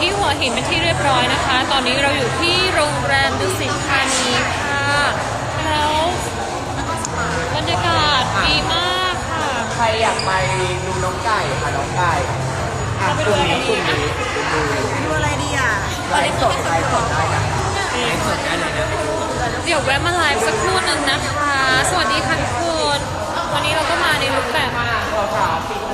ที่หัวหินเป็นที่เรียบร้อยนะคะ ตอนนี้เราอยู่ที่โรงแรมดุสิตธานีค่ะ แล้วบรรยากาศดีมากค่ะใครอยากไปดูน้องไก่ค่ะน้องไก่อะกลุ่มนี้กลุ่มนี้ดูดูอะไรดีอะไลฟ์สดไลฟ์สดได้นะไลฟ์สดได้เลยนะเดี๋ยวแวะมาไลฟ์สักครู่หนึ่งนะคะ สวัสดีค่ะทุกคน วันนี้เราก็มาในลุคแบบเราสาวสี่คน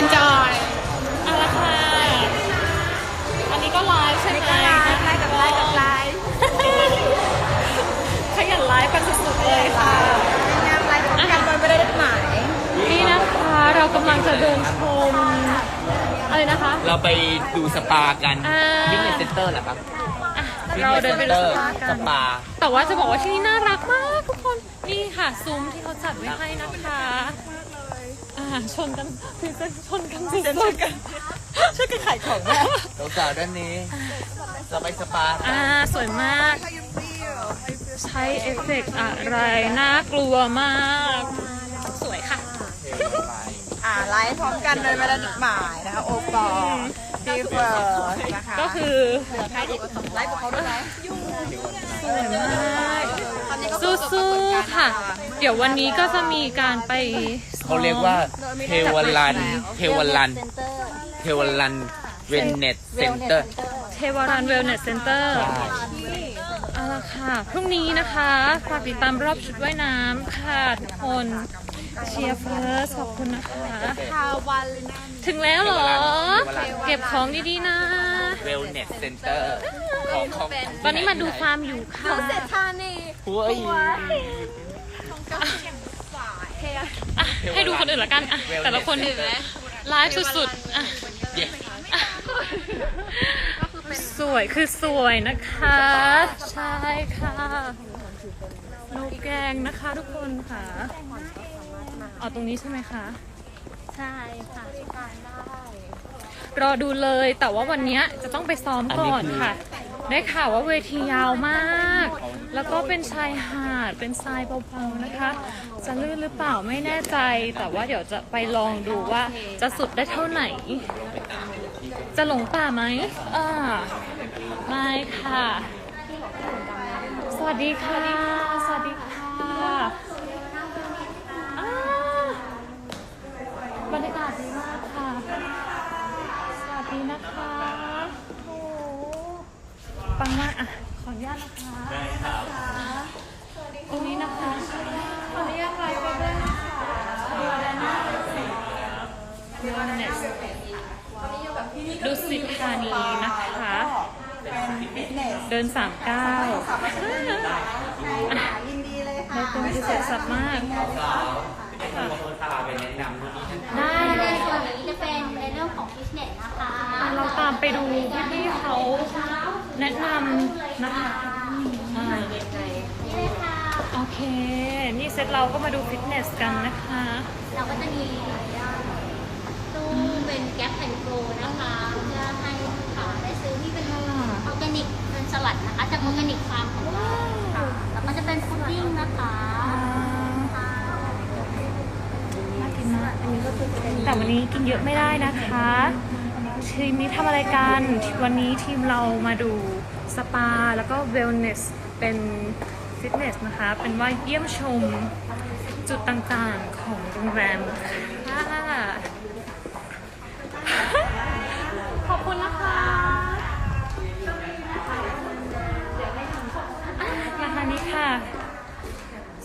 enjoy เอาละค่ะ อันนี้ก็ไลฟ์ใช่ไหมไลฟ์ไลฟ์กับไลฟ์กับไลฟ์ขยันไลฟ์กันสุดๆเลยค่ะเป็นงานไลฟ์พร้อมกันโดยไม่ได้นัดหมายนี่นะคะเรากำลังจะเดินชมอะไรนะคะ เราไปดูสปากันอ่า ฟิตเนสเซ็นเตอร์เหรอครับอะเราเดินไปดูสปากัสนปา แต่ว่าจะบอกว่าที่นี่น่ารักมากทุกคน นี่ค่ะซุ้มที่เขาจัดไว้ให้นะคะอ่า ชนกันพรีเซนต์ชนกันสิชนกันช่วยกันขายของแม่สาวๆด้านนี้เราไปสปาอ่าสวยมาก ใช้เอฟเฟกต์อะไรน่ากลัวมาก สวยค่ะ อ่าไลฟ์พร้อมกันโดยไม่ได้นัดหมายนะคะโอปอล์ฟีเฟอร์นะคะก็คือใครอีกไลฟ์กับเขาด้วยไหมสวยมากตอนนี้ก็ สู้ๆค่ะ เดี๋ยววันนี้ก็จะมีการไปซ้อมเขาเรียกว่าเทวรันเทวรันเทวรันเวนเน็ตเซ็นเตอร์เทวรันเวลเนสเซ็นเตอร์ใช่เอาละค่ะ พรุ่งนี้นะคะ ฝากติดตามรอบชุดว่ายน้ำค่ะทุกคน เชียร์เฟิร์สขอบคุณนะคะคาวันเลยนะถึงแล้วเหรอ เก็บของดีๆนะเวลเน็ตเซ็นเตอร์ของของตอนนี้มาดูฟาร์มอยู่ค่ะทานีหัวอีอะให้ดูคนอื่นละกันอะแต่ละคนไลฟ์สุดๆอะเย้สวยคือสวยนะคะ ใช่ค่ะนกแกงนะคะทุกคนค่ะ เอาตรงนี้ใช่ไหมคะ ใช่ค่ะรอดูเลยแต่ว่าวันเนี้ยจะต้องไปซ้อมก่อนค่ะ ได้ข่าวว่าเวทียาวมาก แล้วก็เป็นชายหาดเป็นทรายเบาๆนะคะ จะลื่นหรือเปล่าไม่แน่ใจ แต่ว่าเดี๋ยวจะไปลองดูว่าจะสุดได้เท่าไหน จะหลงป่าไหมอ่าไม่ค่ะ สวัสดีค่ะ สวัสดีค่ะอ่าบรรยากาศดีมากค่ะ สวัสดีนะคะโอ้โหปังมากอะ ขออนุญาตนะคะได้ครับตรงนี้นะคะ ขออนุญาตไลฟ์ไปด้วยนะคะดูอะไรนะดูอะไรเนี่ยดูสิธานีนะคะ เป็นฟิต เนสเดินสามเก้ายินดีเลยค่ะเราเป็นพิเศษสับมากค่ะได้ในส่วนนี้จะเป็นในเรื่องของฟิตเนสนะคะอะเราตามไปดูพี่ๆเขาแนะนำนะคะอ่านี่เลยค่ะโอเค นี่เซตเราก็มาดูฟิตเนสกันนะคะ เราก็จะมีตู้เป็นแก๊ปแอนโกนะคะเพื่อให้ลูกค้าได้ซื้อที่เป็นออร์แกนิกเป็นสลัด นะคะจากออร์แกนิกฟาร์มของเราค่ะแล้วก็จะเป็นพุดดิ้งนะคะค่ะน่ากินมากอันนี้ก็คือแต่วันนี้กินเยอะไม่ได้นะคะทีมนี้ทำอะไรกันวันนี้ทีมเรามาดูสปาแล้วก็เวลเนสเป็นฟิตเนสนะคะ เป็นว่าเยี่ยมชมจุดต่างๆของโรงแรมค่ะขอบคุณนะคะ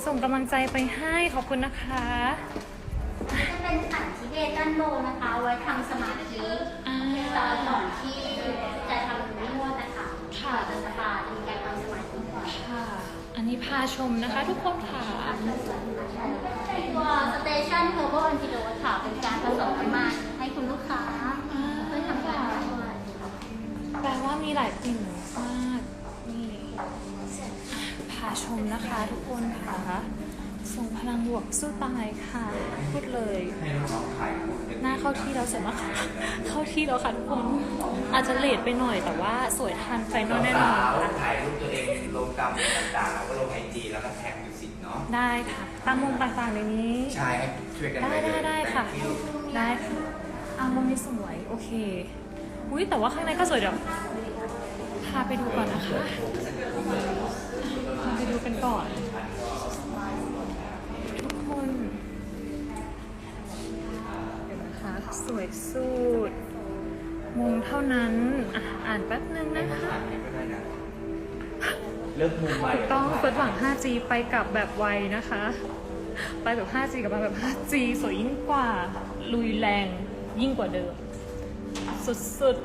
ส่งกำลังใจไปให้ขอบคุณนะคะจะเป็นขันทิเบตันโบนะคะ ไว้ทำสมาธิอ่าตอนก่อนที่จะทำนวดนะคะค่ะจะสปาจะมีการทำสมาธิก่อนค่ะ อันนี้พาชมนะคะทุกคนค่ะ ตัวสเตชันเ e อร์ a บ a อนติโดค่ะ เป็นการผสมน้ำมันให้คุณลูกค้าเพื่อทำการนวดแปลว่ามีหลายกลิ่น ชมนะคะทุกคนค่ะส่งพลังบวกสู้ตายค่ะ พูดเลยหน้าเข้าที่เราสวยมากค่ะเข้าที่แล้วค่ะทุกคนอาจจะเลทไปหน่อยแต่ว่าสวยทันไฟนอลแน่นอนค่ะถ่ายรูปตัวเองลงกับต่างๆแล้วก็ลงไอจีแล้วก็แท็กอยู่สิเนาะได้ค่ะตามมุมต่างๆในนี้ใช่ให้ช่วยกันได้ปเลยได้ได้ค่ะ Thank you ได้ค่ะอ่ามุมนี้สวยโอเคอุ้ยแต่ว่าข้างในก็สวยเดี๋ยวพาไปดูก่อนนะคะพา ไปดูกันก่อน ทุกคนเดี๋ยวนะคะ สวยสุดมุมเท่านั้นอะอ่านแป๊บนึงนะคะ เลือกมุมใหม่ถูกต้องเฟิร์สหวัง 5G ไปกลับแบบไวนะคะ ไปแบบ 5G กลับมาแบบ 5G สวยยิ่งกว่า ลุยแรงยิ่งกว่าเดิม สุด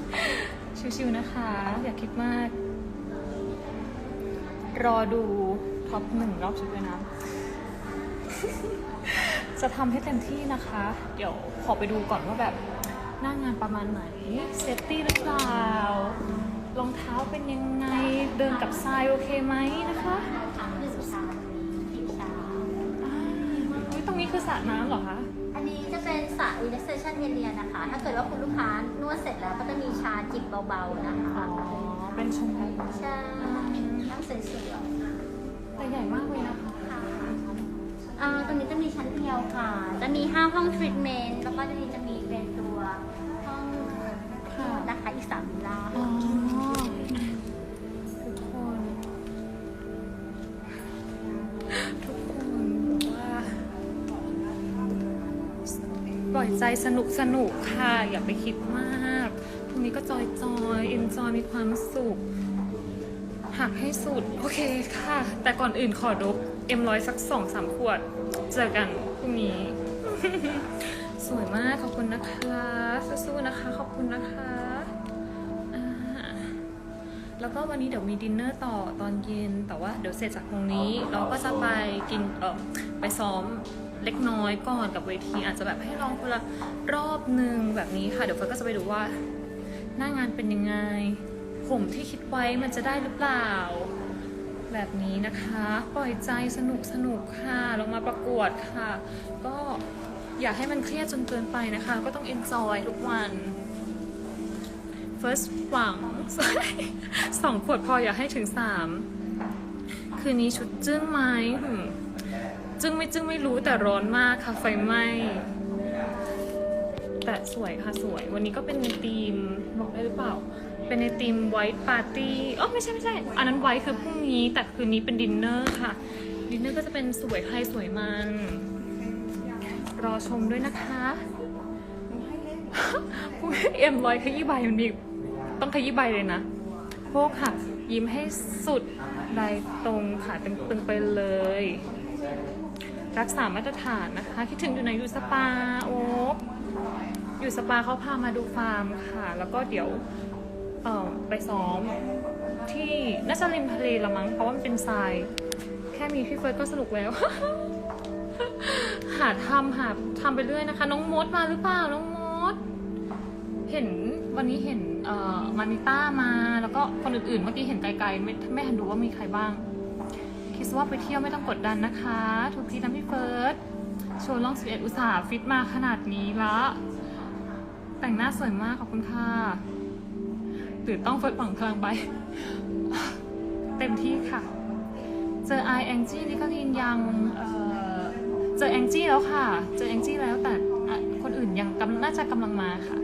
ๆ ชิวๆนะคะ อย่าคิดมาก รอดูท็อปหนึ่งรอบชุดว่ายน้ำจะทำให้เต็มที่นะคะ เดี๋ยวขอไปดูก่อนว่าแบบหน้างานประมาณไหน เซฟตี้หรือเปล่ารองเท้าเป็นยังไง เดินกับทรายโอเคไหมนะคะนึ่งชามสิบชามอ่าอุ๊ยตรงนี้คือสระน้ำเหรอคะ อันนี้จะเป็นสระ relaxation area นะคะ ถ้าเกิดว่าคุณลูกค้านวดเสร็จแล้วก็จะมีชาจิบเบาๆนะคะ เป็นชมพูใช่นั่งสวยแต่ใหญ่มากเลยนะคะๆค่ะอ่าตรงนี้จะมีชั้นเดียวค่ะ จะมีห้าห้องทรีทเมนต์แล้วก็จะมีจะมีเป็นตัวห้องค่ะนะคะอีกสามวิลล่าอ๋อทุกคนทุกคนบอกว่าปล่อยใจสนุกสนุกค่ะ อย่าไปคิดมากตรง นี้ก็จอยจอยเอ็นจอยมีความสุข หักให้สุด โอเคค่ะ แต่ก่อนอื่นขอดบเอ็มร้อยสักสองสามขวด เจอกันพรุ่งนี้ สวยมาก ขอบคุณนะคะ สู้ๆนะคะ ขอบคุณนะคะอ่าแล้วก็วันนี้เดี๋ยวมีดินเนอร์ต่อตอนเย็น แต่ว่าเดี๋ยวเสร็จจากตรงนี้ เราก็จะไปกินเออไปซ้อมเล็กน้อยก่อนกับเวทีอาจจะแบบให้ลองคนละรอบหนึ่งแบบนี้ค่ะ เดี๋ยวเฟิร์นก็จะไปดูว่า หน้างานเป็นยังไง ผมที่คิดไว้มันจะได้หรือเปล่า แบบนี้นะคะ ปล่อยใจสนุกสนุกค่ะลงมาประกวดค่ะ ก็อย่าให้มันเครียดจนเกินไปนะคะ ก็ต้อง enjoy ทุกวัน first หวังสองขวดพออย่าให้ถึงสามคืนนี้ชุดจึ้งไหมหืมจึ้งไม่จึ้งไม่รู้แต่ร้อนมากค่ะไฟไหม้ แต่สวยค่ะสวย วันนี้ก็เป็นในธีมบอกได้หรือเปล่า เป็นในธีมไวท์ปาร์ตี้อ๋อไม่ใช่ไม่ใช่ อันนั้นไวท์คือพรุ่งนี้ แต่คืนนี้เป็นดินเนอร์ค่ะ ดินเนอร์ก็จะเป็นสวยใครสวยมัน รอชมด้วยนะคะเอ็มร้อยขยี้ใบมันมีต้องขยี้ใบเลยนะโพกค่ะยิ้มให้สุดใดตรงค่ะเต็มตึงไปเลย รักษามาตรฐานนะคะ คิดถึงอยู่ไหนอยู่สปา โอ๊ อยู่สปาเขาพามาดูฟาร์มค่ะ แล้วก็เดี๋ยวเออไปซ้อมที่น่าจะริมทะเลละมั้งเพราะว่ามันเป็นทราย แค่มีพี่เฟิร์สก็สนุกแล้ว หาทำหาทำไปเรื่อยนะคะ น้องมดมาหรือเปล่าน้องมด เห็นวันนี้เห็นเอ่อมานิต้ามาแล้วก็คนอื่นๆ เมื่อกี้เห็นไกลๆไม่ไม่ทันดูว่ามีใครบ้าง คิดว่าไปเที่ยวไม่ต้องกดดันนะคะ ทุกทีนะพี่เฟิร์สโชว์ล่อง11อุตสาห์ฟิตมาขนาดนี้ละ แต่งหน้าสวยมากขอบคุณค่ะตื่นต้องเฟิร์สหวังพลังไป เต็มที่ค่ะ เจอไอแองจี้นี่ก็ลินยังเจอแองจี้แล้วค่ะ เจอแองจี้แล้วแต่คนอื่นยังกำน่าจะกำลังมาค่ะ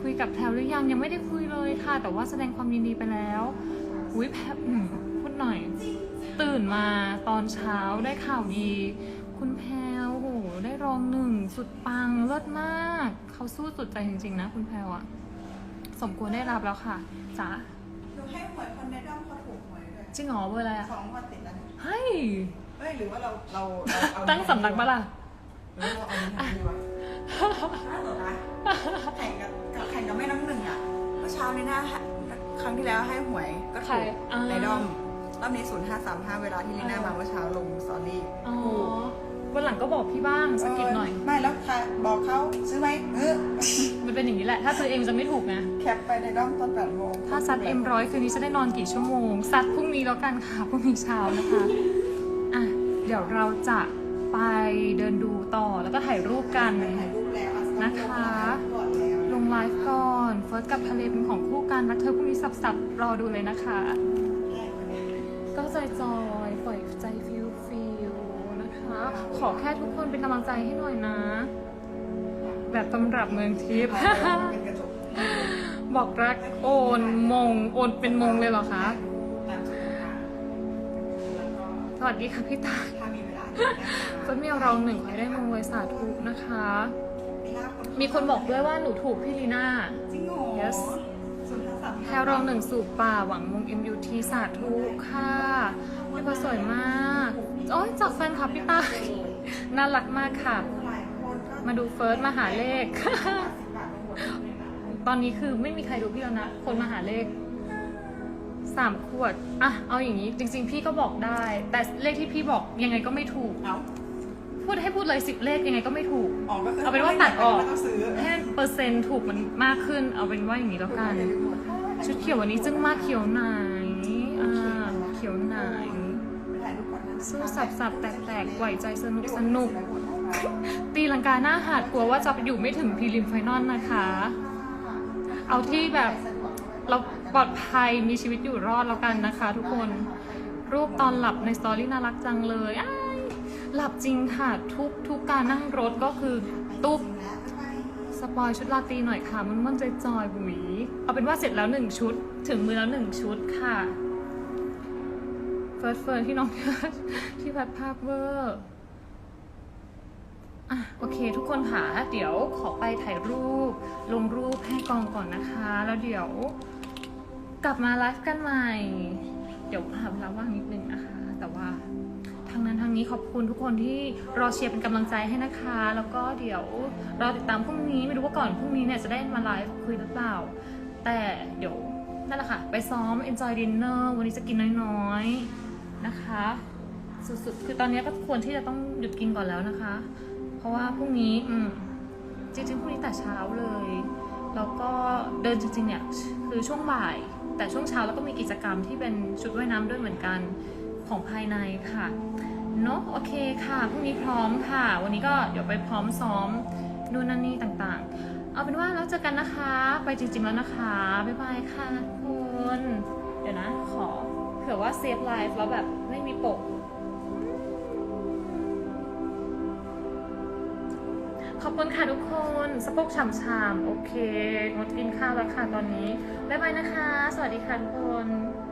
คุยกับแพลวหรือยังยังไม่ได้คุยเลยค่ะ แต่ว่าแสดงความยินดีไปแล้วอุ้ยแพลพูดหน่อย ตื่นมาตอนเช้าได้ข่าวดี คุณแพล รองหนึ่งสุดปังเลิศมาก เขาสู้สุดใจจริง ๆ นะ คุณแพลวอะสมควรได้รับแล้วค่ะจ๋าหนูให้หวยคนในด้อมเขาถูกหวยด้วยจริงเหรอเบอร์อะไรอะสองงวันติดแล้วเนี่ยเฮ้ยเอ้ยหรือว่าเราเราเราเอาตั้งสำนักมาล่ะหรือว่าเราเอานี้ทำดีวะนะแข่งกับกับแข่งกับแม่น้ำหนึ่งอะเมื่อเช้านี้นะครั้งที่แล้วให้หวยก็ใครถูกอ่าในด้อมรอบนี้ศูนย์ห้าสามห้าเวลาที่ลีน่ามาเมื่อเช้าลงสตอรี่อ๋อถูกวันหลั งก็บอกพี่บ้างสะกิดหน่อยเไม่แล้วใครบอกเขาซื้อไหมเออมันเป็นอย่างนี้แหละ ถ้าซื้อเองจะไม่ถูกนะ แคปไปในด้อมตอนแปดโมงถ้าซัดเอ็มร้อยคืนนี้จะได้นอนกี่ชั่วโมง ซัดพรุ่งนี้แล้วกันค่ะพรุ่งนี้เช้านะคะอะเดี๋ยวเราจะไปเดินดูต่อแล้วก็ถ่ายรูปกันถ่ายรูปแล้วอ่นะคะก่อนแล้วลงไลฟ์ก่อนเฟิร์สกับทะเลเป็นของคู่กันรักเธอพรุ่งนี้สับๆรอดูเลยนะคะ ก็ใจจอยๆปล่อยใจฟิ ลอแค่ทุกคนเป็นกำลังใจให้หน่อยนะ แบบตำรับเมืองทิพย์เป็นกระจกบอกรักโอนมง โอนเป็นมงเลยเหรอคะตามสุขภาพแล้วก็สวัสดีค่ะพี่ตาถ้ามีเวลาอีกนะคะเฟิร์สมีเราหนึ่งขอให้ได้มงเลยสาธุนะคะมีลาบมีคนบอกด้วยว่าหนูถูกพี่ลีน่าจริงเหรอ Yes ศูนย์ห้าสาม แพรรองหนึ่งสู่ป่าหวังมง MUT สาธุค่ะพี่เฟิร์สสวยมากโอ้ยจากแฟนคลับพี่ตายน่ารักมากค่ะหลายคนก็มาดูเฟิร์สมาหาเลขสิบบาทไปหมดเลยนะตอนนี้คือไม่มีใครดูพี่แล้วนะ คนมาหาเลขสามขวด อะ เอาอย่างนี้ จริง ๆ พี่ก็บอกได้ แต่เลขที่พี่บอกยังไงก็ไม่ถูกเอา พูดให้พูดเลยสิบเลขยังไงก็ไม่ถูก ออกก็คืเอาเป็นว่าตัดออกไม่ต้องซื้อให้เปอร์เซ็นต์ถูกมันมากขึ้น เอาเป็นว่าอย่างนี้แล้วกัน ชุดเขียววันนี้จึ้งมากเขียวไหนอ่าเขียวไหนไปถ่ายรูปก่อนนะสู้สับสับแตกแตกไหวใจสนุกสนุก ตีลังกาหน้าหาดกลัวว่าจะอยู่ไม่ถึงพรีลิมไฟนอลนะคะ เอาที่แบบเราปลอดภัยมีชีวิตอยู่รอดแล้วกันนะคะ ทุกคน รูปตอนหลับในสตอรี่น่ารักจังเลยอ้าย หลับจริงค่ะ ทุกทุกการนั่งรถก็คือตุ๊บสปอยชุดลาตีหน่อยค่ะ มันมันใจจอยบุ๋ยเอาเป็นว่าเสร็จแล้วหนึ่งชุด ถึงมือแล้วหนึ่งชุดค่ะเฟิร์สเฟิร์นที่น้องที่พัดภาพเวอร์อะโอเค ทุกคนค่ะเดี๋ยวขอไปถ่ายรูป ลงรูปให้กองก่อนนะคะ แล้วเดี๋ยวกลับมาไลฟ์กันใหม่ เดี๋ยวหาเวลาว่างนิดนึงนะคะ แต่ว่า วันนี้ขอบคุณทุกคนที่รอเชียร์เป็นกำลังใจให้นะคะ แล้วก็เดี๋ยวรอติดตามพรุ่งนี้ไม่รู้ว่าก่อนพรุ่งนี้เนี่ยจะได้มาไลฟ์คุยหรือเปล่า แต่เดี๋ยวนั่นแหละค่ะ ไปซ้อม enjoy dinner วันนี้จะกินน้อยๆนะคะ สุดๆ คือตอนนี้ก็ควรที่จะต้องหยุดกินก่อนแล้วนะคะ เพราะว่าพรุ่งนี้อืมจริงๆพรุ่งนี้แต่เช้าเลย แล้วก็เดินจริงๆเนี่ยคือช่วงบ่าย แต่ช่วงเช้าแล้วก็มีกิจกรรมที่เป็นชุดว่ายน้ำด้วยเหมือนกันของภายในค่ะ เนอะโอเคค่ะพรุ่งนี้พร้อมค่ะ วันนี้ก็เดี๋ยวไปพร้อมซ้อมนู่นนั่นนี่ต่างๆ เอาเป็นว่าแล้วเจอกันนะคะ ไปจริงๆแล้วนะคะ บ๊ายบายค่ะทุกคนเดี๋ยวนะ ขอเผื่อว่าเซฟไลฟ์แล้วแบบไม่มีปก ขอบคุณค่ะทุกคนสะโพกฉ่ำๆโอเคงดกินข้าวแล้วค่ะตอนนี้บ๊ายบายนะคะ สวัสดีค่ะทุกคน